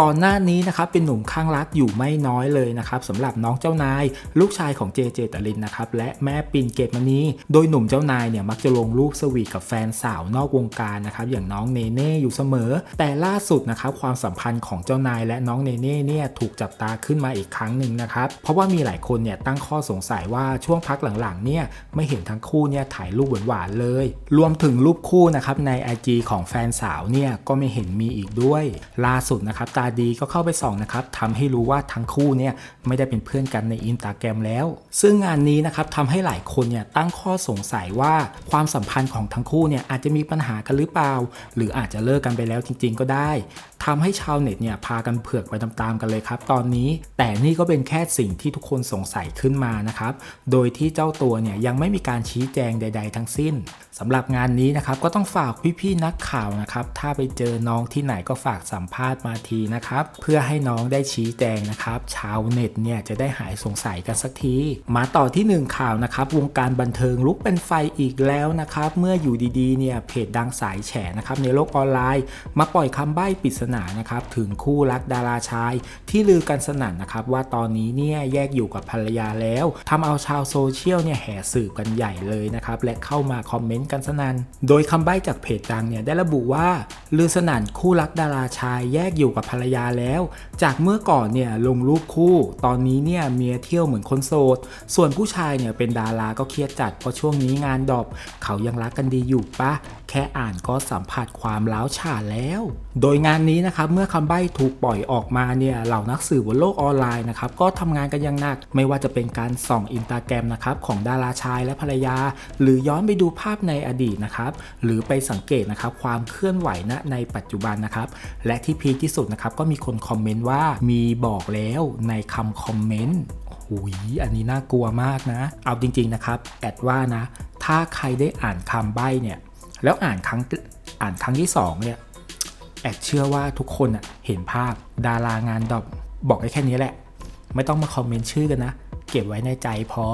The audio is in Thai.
ก่อนหน้านี้นะครับเป็นหนุ่มข้างรักอยู่ไม่น้อยเลยนะครับสำหรับน้องเจ้านาย ลูกชายของเจเจตลินนะครับและแม่ปินเกตมณีโดยหนุ่มเจ้านายเนี่ยมักจะลงรูปสวีทกับแฟนสาวนอกวงการนะครับอย่างน้องเนเน่อยู่เสมอ แต่ล่าสุดนะครับความสัมพันธ์ของเจ้านายและน้องเนเน่เนี่ยถูกจับตาขึ้นมาอีกครั้งหนึ่งนะครับเพราะว่ามีหลายคนเนี่ยตั้งข้อสงสัยว่าช่วงพักหลังๆเนี่ยไม่เห็นทั้งคู่เนี่ยถ่ายรูปหวานๆเลย รวมถึงรูปคู่นะครับใน IG ของแฟนสาวเนี่ยก็ไม่เห็นมีอีกด้วย ล่าสุดนะครับตาดีก็เข้าไปส่องนะครับทำให้รู้ว่าทั้งคู่เนี่ยไม่ได้เป็นเพื่อนกันในอินสตาแกรมแล้ว ซึ่งงานนี้นะครับทำให้หลายคนเนี่ยตั้งข้อสงสัยว่าความสัมพันธ์ของทั้งคู่เนี่ยอาจจะมีปัญหากันหรือเปล่า หรืออาจจะเลิกกันไปแล้วจริง ๆ ก็ได้ทำให้ชาวเน็ตเนี่ยพากันเผือกไปตามๆกันเลยครับตอนนี้ แต่นี่ก็เป็นแค่สิ่งที่ทุกคนสงสัยขึ้นมานะครับโดยที่เจ้าตัวเนี่ยยังไม่มีการชี้แจงใด ๆ ทั้งสิ้นสำหรับงานนี้นะครับก็ต้องฝากพี่ๆนักข่าวนะครับถ้าไปเจอน้องที่ไหนก็ฝากสัมภาษณ์มาทีนะครับ เพื่อให้น้องได้ชี้แจงนะครับ ชาวเน็ตเนี่ยจะได้หายสงสัยกันสักที มาต่อที่หนึ่งข่าวนะครับ วงการบันเทิงลุกเป็นไฟอีกแล้วนะครับ เมื่ออยู่ดีๆเนี่ยเพจดังสายแฉนะครับในโลกออนไลน์ มาปล่อยคำใบ้ปริศนานะครับถึงคู่รักดาราชาย ที่ลือกันสนั่นนะครับว่าตอนนี้เนี่ยแยกอยู่กับภรรยาแล้วทำเอาชาวโซเชียลเนี่ยแห่สืบกันใหญ่เลยนะครับและเข้ามาคอมเมนต์กันสนั่นโดยคำใบ้จากเพจดังเนี่ยได้ระบุว่าลือสนั่นคู่รักดาราชายแยกอยู่กับภรรยาแล้ว จากเมื่อก่อนเนี่ยลงรูปคู่ ตอนนี้เนี่ยเมียเที่ยวเหมือนคนโสด ส่วนผู้ชายเนี่ยเป็นดาราก็เครียดจัดเพราะช่วงนี้งานดอปเขายังรักกันดีอยู่ปะแค่อ่านก็สัมผัสความล้าวฉาแล้ว โดยงานนี้นะครับเมื่อคำใบ้ถูกปล่อยออกมาเนี่ยเหล่านักสื่อบนโลกออนไลน์นะครับก็ทำงานกันอย่างหนัก ไม่ว่าจะเป็นการส่องอินตาแกรมนะครับของดาราชายและภรรยา หรือย้อนไปดูภาพในอดีตนะครับหรือไปสังเกตนะครับความเคลื่อนไหวณในปัจจุบันนะครับและที่พีคที่สุดนะครับก็มีคนคอมเมนต์ว่ามีบอกแล้วในคำคอมเมนต์หุยอันนี้น่ากลัวมากนะ เอาจริง ๆ นะครับ แอดว่านะ ถ้าใครได้อ่านคำใบ้เนี่ย แล้วอ่านครั้งอ่านครั้งที่สองเนี่ย แอดเชื่อว่าทุกคนอะเห็นภาพดารางานดอปบอกได้แค่นี้แหละ ไม่ต้องมาคอมเมนต์ชื่อกันนะ เก็บไว้ในใจพอ